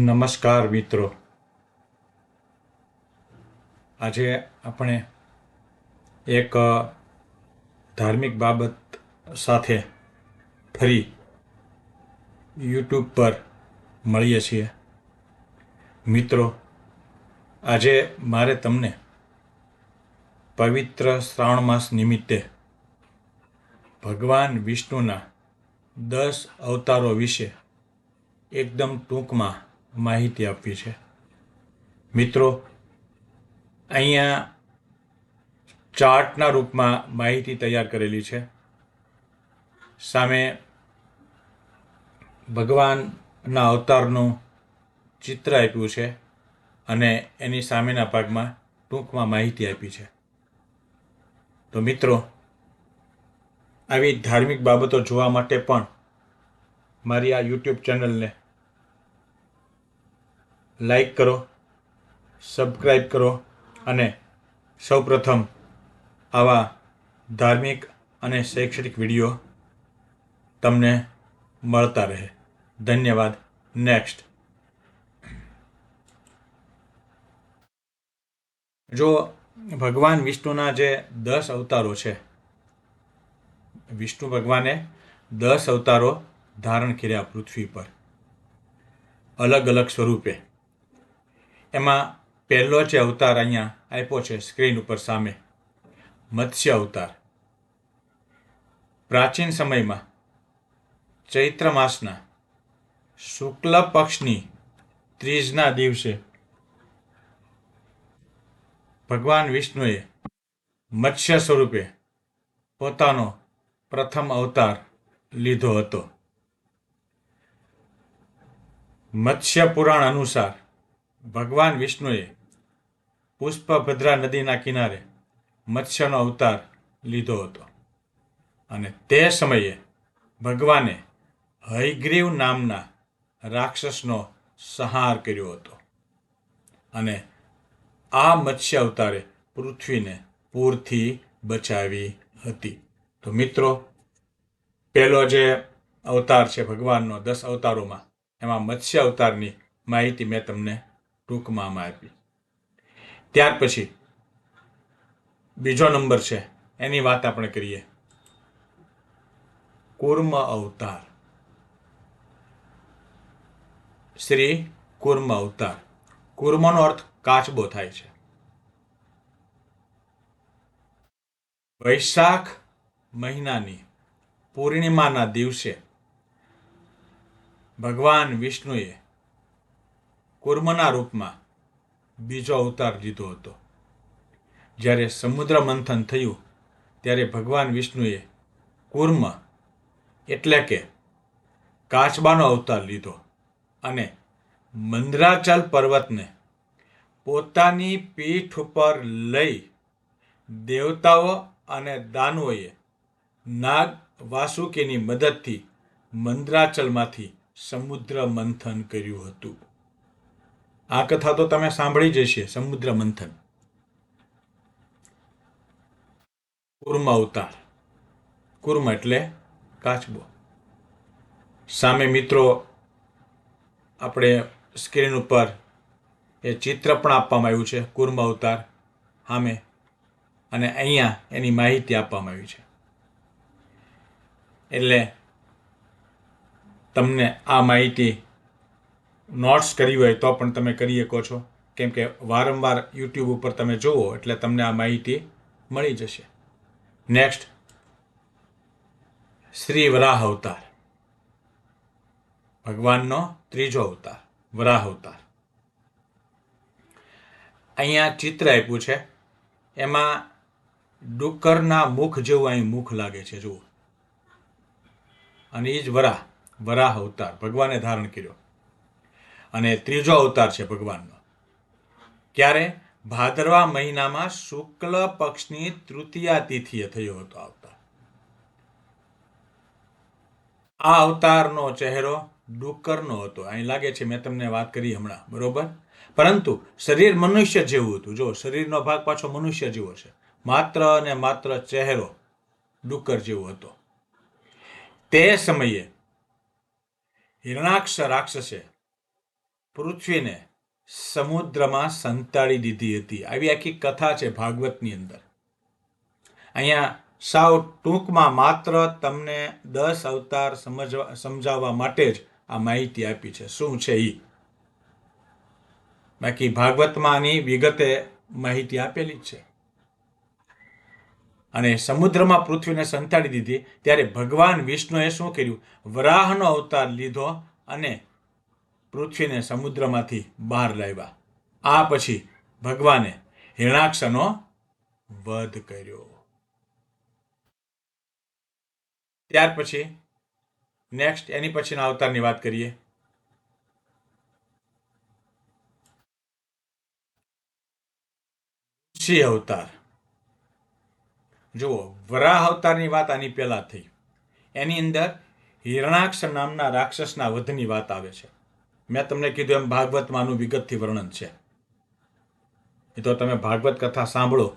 નમસ્કાર મિત્રો. આજે આપણે એક ધાર્મિક બાબત સાથે ફરી યુટ્યુબ પર મળીએ છીએ. મિત્રો, આજે મારે તમને પવિત્ર શ્રાવણ માસ નિમિત્તે ભગવાન વિષ્ણુના દસ અવતારો વિશે એકદમ ટૂંકમાં માહિતી આપવી છે. મિત્રો, અહીંયા ચાર્ટના રૂપમાં માહિતી તૈયાર કરેલી છે. સામે ભગવાનના અવતારનું ચિત્ર આપ્યું છે અને એની સામેના ભાગમાં ટૂંકમાં માહિતી આપી છે. તો મિત્રો, આવી ધાર્મિક બાબતો જોવા માટે પણ મારી આ યુટ્યુબ ચેનલને લાઈક કરો સબસ્ક્રાઈબ કરો અને સૌપ્રથમ આવા ધાર્મિક અને શૈક્ષણિક વીડિયો તમને મળતા રહે. ધન્યવાદ. નેક્સ્ટ જો ભગવાન વિષ્ણુના જે દસ અવતારો છે, વિષ્ણુ ભગવાને દસ અવતારો ધારણ કર્યા પૃથ્વી પર. અલગ અલગ સ્વરૂપે. એમાં પહેલો જે અવતાર અહીંયા આપ્યો છે સ્ક્રીન ઉપર સામે, મત્સ્ય અવતાર. પ્રાચીન સમયમાં ચૈત્ર માસના શુક્લ પક્ષની ત્રીજના દિવસે ભગવાન વિષ્ણુએ મત્સ્ય સ્વરૂપે પોતાનો પ્રથમ અવતાર લીધો હતો. મત્સ્ય પુરાણ અનુસાર ભગવાન વિષ્ણુએ પુષ્પભદ્રા નદીના કિનારે મત્સ્યનો અવતાર લીધો હતો. અને તે સમયે ભગવાને હયગ્રીવ નામના રાક્ષસનો સંહાર કર્યો હતો. અને આ મત્સ્ય અવતારે પૃથ્વીને પૂરથી બચાવી હતી. તો મિત્રો પહેલો જે અવતાર છે ભગવાનનો, દસ અવતારોમાં, એમાં મત્સ્ય અવતારની માહિતી મેં તમને ટૂંકમાં આપી ત્યાર પછી બીજો નંબર છે, એની વાત આપણે કરીએ. કુર્મ અવતાર. શ્રી કુર્મ અવતાર. કુર્મનો અર્થ કાચબો થાય છે. વૈશાખ મહિનાની પૂર્ણિમાના દિવસે ભગવાન વિષ્ણુએ કુર્મના રૂપમાં બીજો અવતાર લીધો હતો. જ્યારે સમુદ્ર મંથન થયું, ત્યારે ભગવાન વિષ્ણુએ કુર્મ એટલે કે કાચબાનો અવતાર લીધો અને મંદરાચલ પર્વતને પોતાની પીઠ ઉપર લઈ દેવતાઓ અને દાનવોએ નાગ વાસુકીની મદદથી મંદરાચલમાંથી સમુદ્ર મંથન કર્યું હતું. આ કથા તો તમે સાંભળી જ હશે, સમુદ્ર મંથન. કુર્મ અવતાર. કુર્મ એટલે કાચબો. સામે મિત્રો, આપણે સ્ક્રીન ઉપર એ ચિત્ર પણ આપવામાં આવ્યું છે, કુર્મ અવતાર સામે. અને અહીંયા એની માહિતી આપવામાં આવી છે. એટલે તમને આ માહિતી નોટ્સ કરી હોય તો પણ તમે કરી શકો છો. કેમ કે વારંવાર યુટ્યુબ ઉપર તમે જુઓ એટલે તમને આ માહિતી મળી જશે. નેક્સ્ટ શ્રી વરાહ અવતાર. ભગવાનનો ત્રીજો અવતાર, વરાહ અવતાર. અહીંયા ચિત્ર આપ્યું છે. એમાં ડુક્કરના મુખ જેવું અહીં મુખ લાગે છે, જુઓ. અને એ જ વરાહ વરાહ અવતાર. ભગવાને ધારણ કર્યો. અને ત્રીજો અવતાર છે ભગવાનનો. ક્યારે? ભાદરવા મહિનામાં શુક્લ પક્ષની તૃતીયા તિથિએ થયો હતો અવતાર. આ અવતારનો ચહેરો ડુક્કરનો હતો. અહીં લાગે છે મેં તમને વાત કરી હમણાં, બરોબર? પરંતુ શરીર મનુષ્ય જેવું હતું. જો, શરીરનો ભાગ પાછો મનુષ્ય જેવો છે. માત્ર અને માત્ર ચહેરો ડુક્કર જેવો હતો. તે સમયે હિરણાક્ષ રાક્ષસે પૃથ્વીને સમુદ્રમાં સંતાડી દીધી હતી. આવી આખી કથા છે ભાગવતની અંદર. અહીંયા સાવ ટૂંકમાં માત્ર તમને દસ અવતાર સમજવા, સમજાવવા માટે જ આ માહિતી આપી છે. શું છે એ બાકી ભાગવતમાં આની વિગતે માહિતી આપેલી જ છે. અને સમુદ્રમાં પૃથ્વીને સંતાડી દીધી. ત્યારે ભગવાન વિષ્ણુએ શું કર્યું? વરાહનો અવતાર લીધો અને પૃથ્વીને સમુદ્રમાંથી બહાર લાવ્યા. આ પછી ભગવાને હિરણાક્ષનો વધ કર્યો. ત્યાર પછી નેક્સ્ટ એની પછીના અવતારની વાત કરીએ. સિંહ અવતાર. જુઓ, વરાહ અવતારની વાત આની પહેલા થઈ. એની અંદર હિરણાક્ષ નામના રાક્ષસના વધની વાત આવે છે. મેં તમને કીધું એમ ભાગવતમાં આનું વિગતથી વર્ણન છે. એ તો તમે ભાગવત કથા સાંભળો,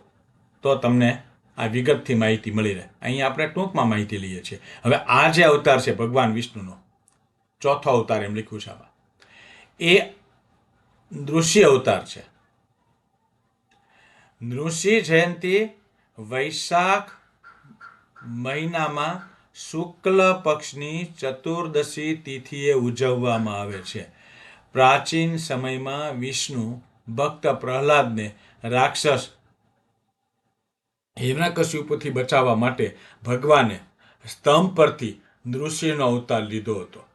તો તમને આ વિગતથી માહિતી મળી રહે. અહીંયા આપણે ટૂંકમાં માહિતી લઈએ છીએ. હવે આ જે અવતાર છે ભગવાન વિષ્ણુનો, ચોથો અવતાર એમ લખ્યું છે આમાં. એ નૃષિ અવતાર છે. નૃષિ જયંતી વૈશાખ મહિનામાં શુક્લ પક્ષની ચતુર્દશી તિથિએ ઉજવવામાં આવે છે. પ્રાચીન સમયમાં વિષ્ણુ ભક્ત પ્રહલાદને રાક્ષસ હિરણ્યકશ્યપુથી બચાવવા માટે ભગવાને સ્તંભ પરથી નૃષિનો અવતાર લીધો હતો.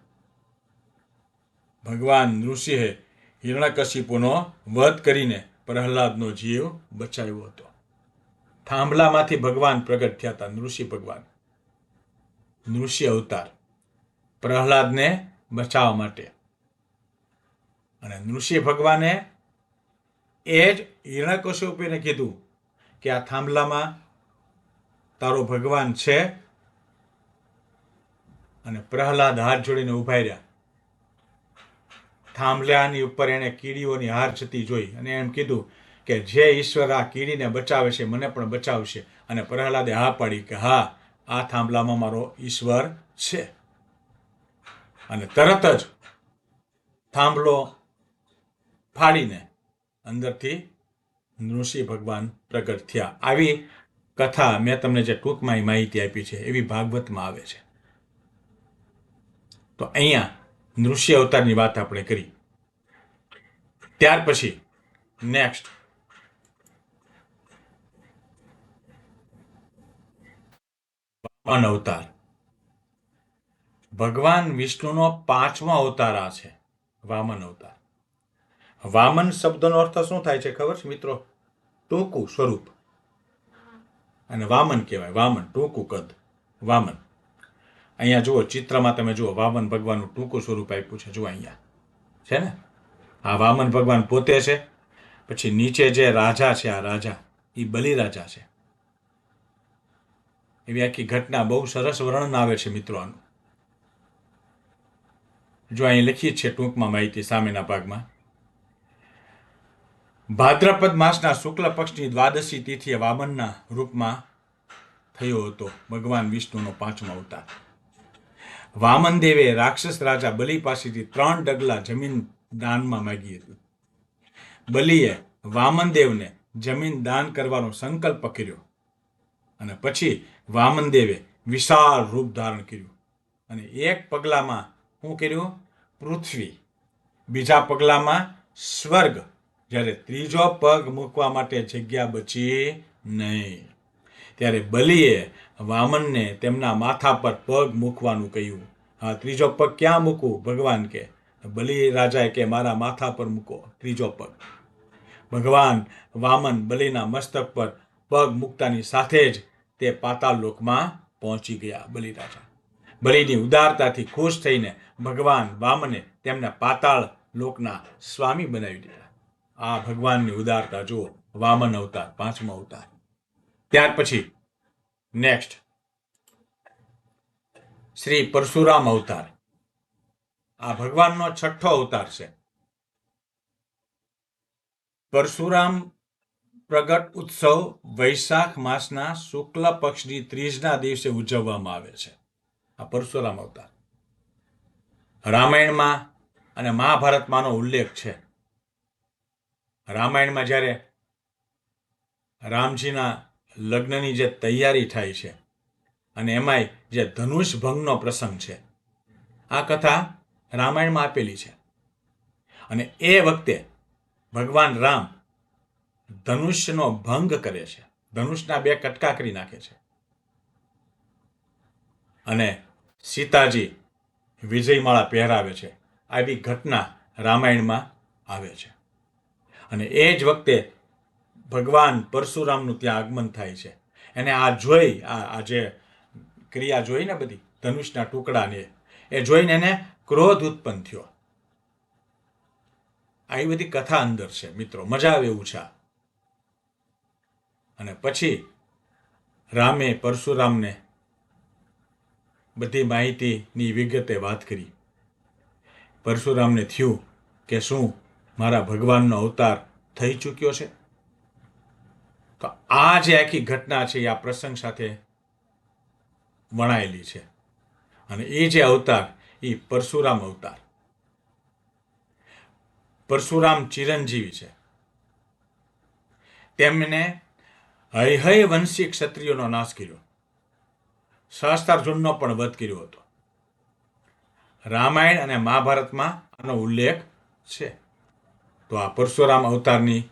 ભગવાન નૃષિએ હિરણ્યકશિપુનો વધ કરીને પ્રહલાદનો જીવ બચાવ્યો હતો. થાંભલામાંથી ભગવાન પ્રગટ થયા હતા નૃષિ ભગવાન. નૃષિ અવતાર પ્રહલાદને બચાવવા માટે અને નૃષિ ભગવાને એ જ હિરણ્યકશ્યપુને કીધું કે આ થાંભલામાં તારો ભગવાન છે અને પ્રહલાદ હાથ જોડીને ઊભા રહ્યા. થાંભલાની ઉપર એણે કીડીઓની હાર જતી જોઈ અને એમ કીધું કે જે ઈશ્વર આ કીડીને બચાવે છે, મને પણ બચાવશે. અને પ્રહલાદે હા પાડી કે હા, આ થાંભલામાં મારો ઈશ્વર છે. અને તરત જ થાંભલો ફાડીને અંદરથી નૃષિ ભગવાન પ્રગટ થયા. આવી કથા મેં તમને જે ટૂંકમાં માહિતી આપી છે, એવી ભાગવતમાં આવે છે. તો અહીંયા નૃષિ અવતારની વાત આપણે કરી. ત્યાર પછી નેક્સ્ટ અવતાર. ભગવાન વિષ્ણુનો પાંચમો અવતાર આ છે, વામન અવતાર. વામન શબ્દનો અર્થ શું થાય છે ખબર છે મિત્રો? ટૂંકું સ્વરૂપ. અને વામન કહેવાય, વામન, ટૂંકું કદ. વામન. અહીંયા જુઓ, ચિત્રમાં તમે જુઓ, વામન ભગવાનનું ટૂંકું સ્વરૂપ આપ્યું છે. જુઓ અહીંયા. છે ને? આ વામન ભગવાન પોતે છે, પછી નીચે જે રાજા છે, આ રાજા એ બલિરાજા છે. એવી આખી ઘટના બહુ સરસ વર્ણન આવે છે મિત્રો આનું. જો અહીં લખી જ છે ટૂંકમાં માહિતી સામેના ભાગમાં. ભાદ્રપદ માસના શુક્લ પક્ષની દ્વાદશી તિથિએ વામનના રૂપમાં થયો હતો. ભગવાન વિષ્ણુનો પાંચમો અવતાર. વામનદેવે રાક્ષસ રાજા બલિ પાસેથી ત્રણ ડગલા જમીન દાનમાં માગી હતી. બલિએ વામનદેવને જમીન દાન કરવાનો સંકલ્પ કર્યો અને પછી વામનદેવે વિશાળ રૂપ ધારણ કર્યું. અને એક પગલામાં શું કર્યું? પૃથ્વી. બીજા પગલામાં સ્વર્ગ. જ્યારે ત્રીજો પગ મૂકવા માટે જગ્યા બચી નહીં. ત્યારે બલિએ વામનને તેમના માથા પર પગ મૂકવાનું કહ્યું. હા, ત્રીજો પગ ક્યાં મૂકવું? ભગવાન કે. બલિ રાજાએ કે, મારા માથા પર મૂકો. ત્રીજો પગ. ભગવાન વામન બલિના મસ્તક પર પગ મૂકતાની સાથે જ તે પાતાળ લોકમાં પહોંચી ગયા બલિરાજા બલિની ઉદારતાથી ખુશ થઈને ભગવાન વામને તેમને પાતાળ લોકના સ્વામી બનાવી દીધા. આ ભગવાનની ઉદારતા જુઓ. વામન અવતાર, પાંચમો અવતાર. ત્યાર પછી નેક્સ્ટ શ્રી પરશુરામ અવતાર. આ ભગવાનનો છઠ્ઠો અવતાર છે. પરશુરામ પ્રગટ ઉત્સવ વૈશાખ માસના શુક્લ પક્ષની ત્રીજના દિવસે ઉજવવામાં આવે છે. આ પરશુરામ અવતાર. રામાયણમાં અને મહાભારતમાંનો ઉલ્લેખ છે. રામાયણમાં જ્યારે રામજીના લગ્નની જે તૈયારી થાય છે અને એમાંય જે ધનુષ ભંગનો પ્રસંગ છે, આ કથા રામાયણમાં આપેલી છે. અને એ વખતે ભગવાન રામ ધનુષ્યનો ભંગ કરે છે, ધનુષના બે કટકા કરી નાખે છે. અને સીતાજી વિજયમાળા પહેરાવે છે, આવી ઘટના રામાયણમાં આવે છે. અને એ જ વખતે ભગવાન પરશુરામનું ત્યાં આગમન થાય છે. એને આ જોઈ, આ આ જે ક્રિયા જોઈને બધી, ધનુષના ટુકડાને એ જોઈને એને ક્રોધ ઉત્પન્ન થયો. આવી બધી કથા અંદર છે મિત્રો, મજા આવે એવું છે. અને પછી રામે પરશુરામને બધી માહિતીની વિગતે વાત કરી. પરશુરામને થયું કે શું મારા ભગવાનનો અવતાર થઈ ચૂક્યો છે. તો આ જે આખી ઘટના છે, એ આ પ્રસંગ સાથે વણાયેલી છે. અને એ જે અવતાર, એ પરશુરામ અવતાર. પરશુરામ ચિરંજીવી છે. તેમને હય વંશી ક્ષત્રિયોનો નાશ કર્યો. સહસ્ત્રાર્જુનનો પણ વધ કર્યો હતો. રામાયણ અને મહાભારતમાં આનો ઉલ્લેખ છે. તો આ પરશુરામ અવતારની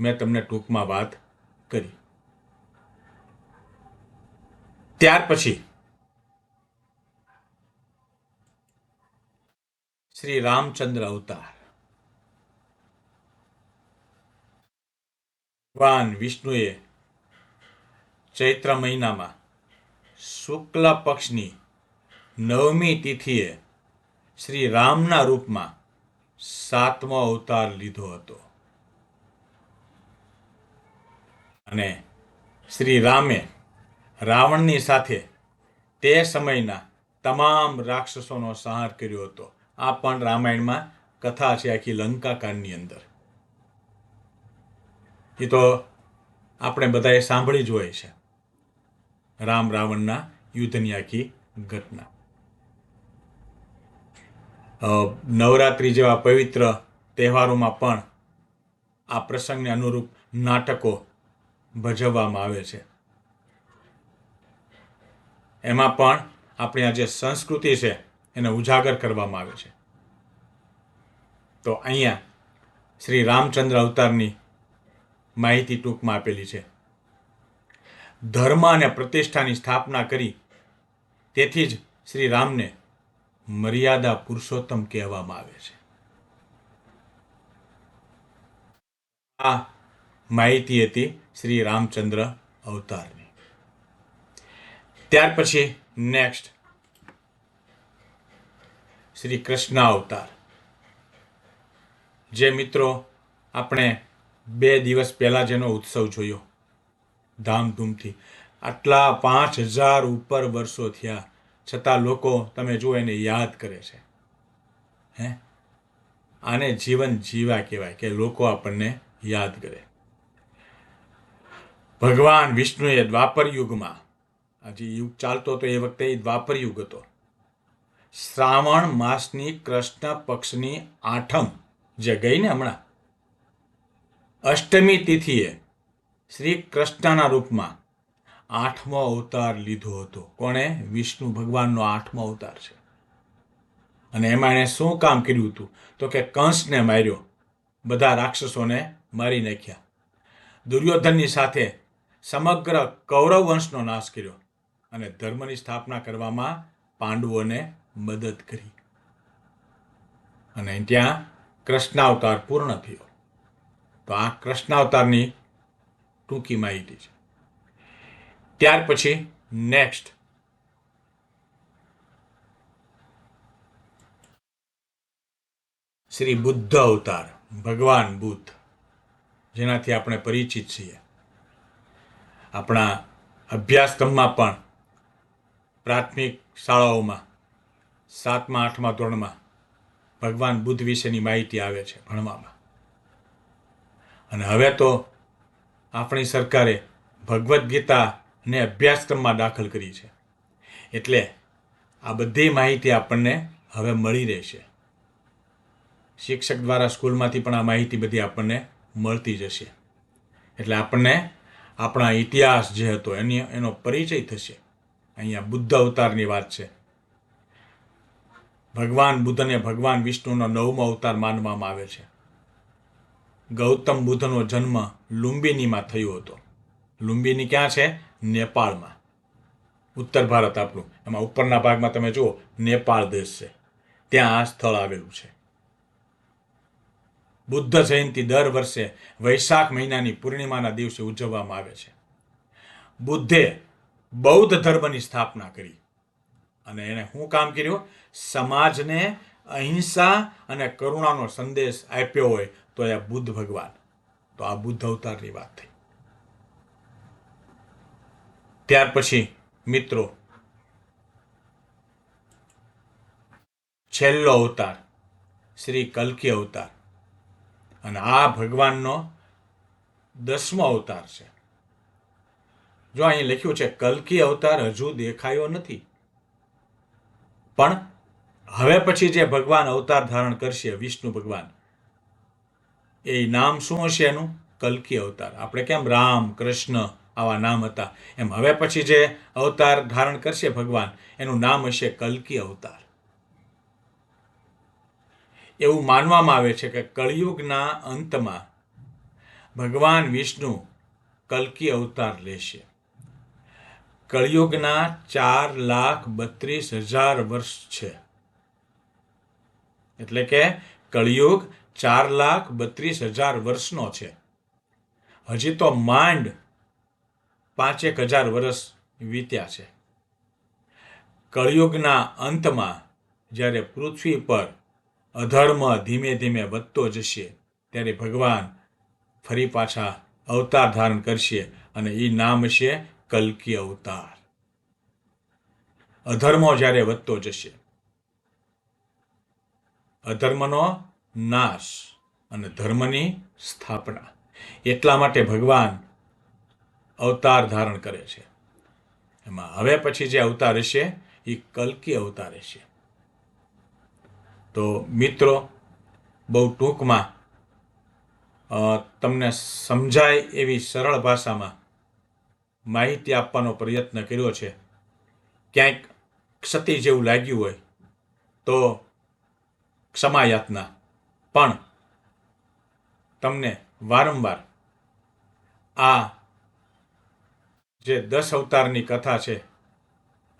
મેં તમને ટૂંકમાં વાત કરી. ત્યાર પછી શ્રી રામચંદ્ર અવતાર. ભગવાન વિષ્ણુએ ચૈત્ર મહિનામાં શુક્લ પક્ષની નવમી તિથિએ શ્રી રામના રૂપમાં સાતમો અવતાર લીધો હતો. અને શ્રી રામે રાવણની સાથે તે સમયના તમામ રાક્ષસોનો સંહાર કર્યો હતો. આ પણ રામાયણમાં કથા છે આખી લંકાકાંડની અંદર. એ તો આપણે બધાએ સાંભળી જ હોય છે. રામ રાવણના યુદ્ધની આખી ઘટના. નવરાત્રિ જેવા પવિત્ર તહેવારોમાં પણ આ પ્રસંગને અનુરૂપ નાટકો ભજવવામાં આવે છે. એમાં પણ આપણી આ જે સંસ્કૃતિ છે એને ઉજાગર કરવામાં આવે છે. તો અહીંયા શ્રી રામચંદ્ર અવતારની માહિતી ટૂંકમાં આપેલી છે. ધર્મ અને પ્રતિષ્ઠાની સ્થાપના કરી તેથી જ શ્રી રામને મર્યાદા પુરુષોત્તમ કહેવામાં આવે છે. આ માહિતી હતી શ્રી રામચંદ્ર અવતારની. ત્યાર પછી નેક્સ્ટ શ્રી કૃષ્ણ અવતાર. જે મિત્રો આપણે બે દિવસ પહેલા જેનો ઉત્સવ જોયો. ધામધૂમથી. આટલા પાંચ હજાર ઉપર વર્ષો થયા. છતાં લોકો તમે જુઓ એને યાદ કરે છે. હે? આને જીવન જીવા કહેવાય કે લોકો આપણને યાદ કરે. ભગવાન વિષ્ણુએ દ્વાપર યુગમાં, હજી યુગ ચાલતો હતો એ વખતે એ દ્વાપર યુગ હતો, શ્રાવણ માસની કૃષ્ણ પક્ષની આઠમ જે ગઈ ને હમણાં. અષ્ટમી તિથિએ શ્રી કૃષ્ણના રૂપમાં આઠમો અવતાર લીધો હતો. કોણે? વિષ્ણુ ભગવાનનો આઠમો અવતાર છે. અને એમાં એણે શું કામ કર્યું હતું? તો કે કંસને માર્યો. બધા રાક્ષસોને મારી નાખ્યા. દુર્યોધનની સાથે સમગ્ર કૌરવ વંશનો નાશ કર્યો અને ધર્મની સ્થાપના કરવામાં પાંડવોને મદદ કરી. અને ત્યાં કૃષ્ણાવતાર પૂર્ણ થયો. તો આ કૃષ્ણાવતારની ટૂંકી માહિતી છે. ત્યાર પછી નેક્સ્ટ શ્રી બુદ્ધ અવતાર, ભગવાન બુદ્ધ, જેનાથી આપણે પરિચિત છીએ. આપણા અભ્યાસક્રમમાં પણ, પ્રાથમિક શાળાઓમાં, સાતમા, આઠમા ધોરણમાં, ભગવાન બુદ્ધ વિશેની માહિતી આવે છે ભણવામાં. અને હવે તો આપણી સરકારે ભગવદ્ ગીતાને અભ્યાસક્રમમાં દાખલ કરી છે. એટલે આ બધી માહિતી આપણને હવે મળી રહેશે. શિક્ષક દ્વારા સ્કૂલમાંથી પણ આ માહિતી બધી આપણને મળતી જશે. એટલે આપણને આપણા ઇતિહાસ જે હતો એની, એનો પરિચય થશે. અહીંયા બુદ્ધ અવતારની વાત છે. ભગવાન બુદ્ધને ભગવાન વિષ્ણુનો નવમો અવતાર માનવામાં આવે છે. ગૌતમ બુદ્ધનો જન્મ લુંબિનીમાં થયો હતો. લુંબિની ક્યાં છે? નેપાળમાં. ઉત્તર ભારત આપણું. એમાં ઉપરના ભાગમાં તમે જુઓ, નેપાળ દેશ છે. ત્યાં આ સ્થળ આવેલું છે. બુદ્ધ જયંતિ દર વર્ષે વૈશાખ મહિનાની પૂર્ણિમાના દિવસે ઉજવવામાં આવે છે. બુદ્ધે બૌદ્ધ ધર્મની સ્થાપના કરી. અને એણે શું કામ કર્યું? સમાજને અહિંસા અને કરુણાનો સંદેશ આપ્યો હોય તો એ બુદ્ધ ભગવાન. તો આ બુદ્ધ અવતારની વાત થઈ. ત્યાર પછી, મિત્રો, છેલ્લો અવતાર, શ્રી કલ્કી અવતાર. અને આ ભગવાનનો દસમો અવતાર છે. જો અહીં લખ્યું છે, કલ્કી અવતાર હજુ દેખાયો નથી. પણ હવે પછી જે ભગવાન અવતાર ધારણ કરશે, વિષ્ણુ ભગવાન, એ નામ શું હશે એનું? કલ્કી અવતાર. આપણે કેમ? રામ, કૃષ્ણ આવા નામ હતા. એમ હવે પછી જે અવતાર ધારણ કરશે ભગવાન, એનું નામ હશે કલ્કી અવતાર. એવું માનવામાં આવે છે કે કળિયુગના અંતમાં ભગવાન વિષ્ણુ કલ્કી અવતાર લેશે. કળિયુગના ચાર લાખ બત્રીસ હજાર વર્ષ છે. એટલે કે કળિયુગ ચાર લાખ બત્રીસ હજાર વર્ષનો છે. હજી તો માંડ પાંચેક હજાર વર્ષ વીત્યા છે. કળિયુગના અંતમાં જ્યારે પૃથ્વી પર અધર્મ ધીમે ધીમે વધતો જશે, ત્યારે ભગવાન ફરી પાછા અવતાર ધારણ કરશે અને એ નામ છે કલ્કી અવતાર. અધર્મો જ્યારે વધતો જશે, અધર્મનો નાશ અને ધર્મની સ્થાપના. એટલા માટે ભગવાન અવતાર ધારણ કરે છે. એમાં હવે પછી જે અવતાર હશે, એ કલ્કી અવતાર હશે. તો મિત્રો, બહુ ટૂંકમાં તમને સમજાય એવી સરળ ભાષામાં માહિતી આપવાનો પ્રયત્ન કર્યો છે. ક્યાંક ક્ષતિ જેવું લાગ્યું હોય, તો ક્ષમાયાતના. પણ તમને વારંવાર આ જે દસ અવતારની કથા છે,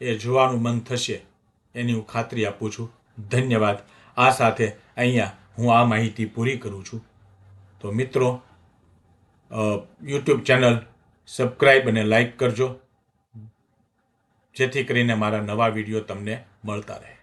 એ જોવાનું મન થશે, એની હું ખાતરી આપું છું. ધન્યવાદ. આ સાથે અહીંયા હું આ માહિતી પૂરી કરું છું. તો મિત્રો યુટ્યુબ ચેનલ સબસ્ક્રાઈબ અને લાઈક કરજો. જેથી કરીને મારા નવા વીડિયો તમને મળતા રહે.